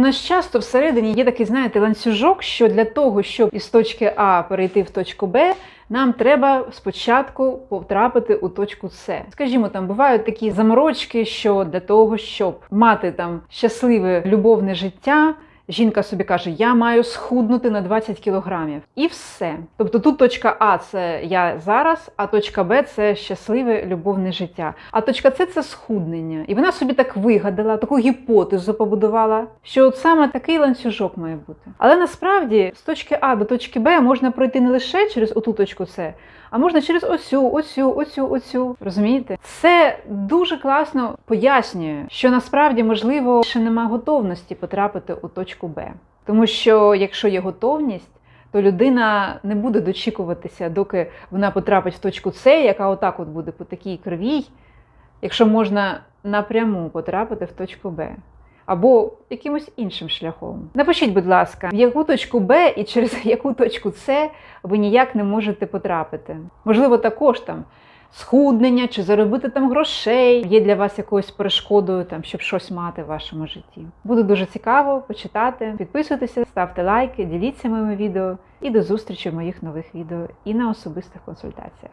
У нас часто всередині є такий, знаєте, ланцюжок, що для того, щоб із точки А перейти в точку Б, нам треба спочатку потрапити у точку С. Скажімо, там бувають такі заморочки, що для того, щоб мати там щасливе любовне життя. Жінка собі каже, я маю схуднути на 20 кілограмів. І все. Тобто тут точка А це я зараз, а точка Б це щасливе любовне життя. А точка С це схуднення. І вона собі так вигадала, таку гіпотезу побудувала, що от саме такий ланцюжок має бути. Але насправді з точки А до точки Б можна пройти не лише через оту точку С, а можна через оцю, оцю, оцю, оцю. Розумієте? Це дуже класно пояснює, що насправді можливо ще нема готовності потрапити у точку Б. Тому що якщо є готовність, то людина не буде дочікуватися, доки вона потрапить в точку С, яка отак от буде по такій кривій, якщо можна напряму потрапити в точку Б. Або якимось іншим шляхом. Напишіть, будь ласка, в яку точку Б і через яку точку С ви ніяк не можете потрапити. Можливо, також там схуднення чи заробити там грошей є для вас якоюсь перешкодою, там, щоб щось мати в вашому житті. Буде дуже цікаво почитати. Підписуйтеся, ставте лайки, діліться моїми відео і до зустрічі в моїх нових відео і на особистих консультаціях.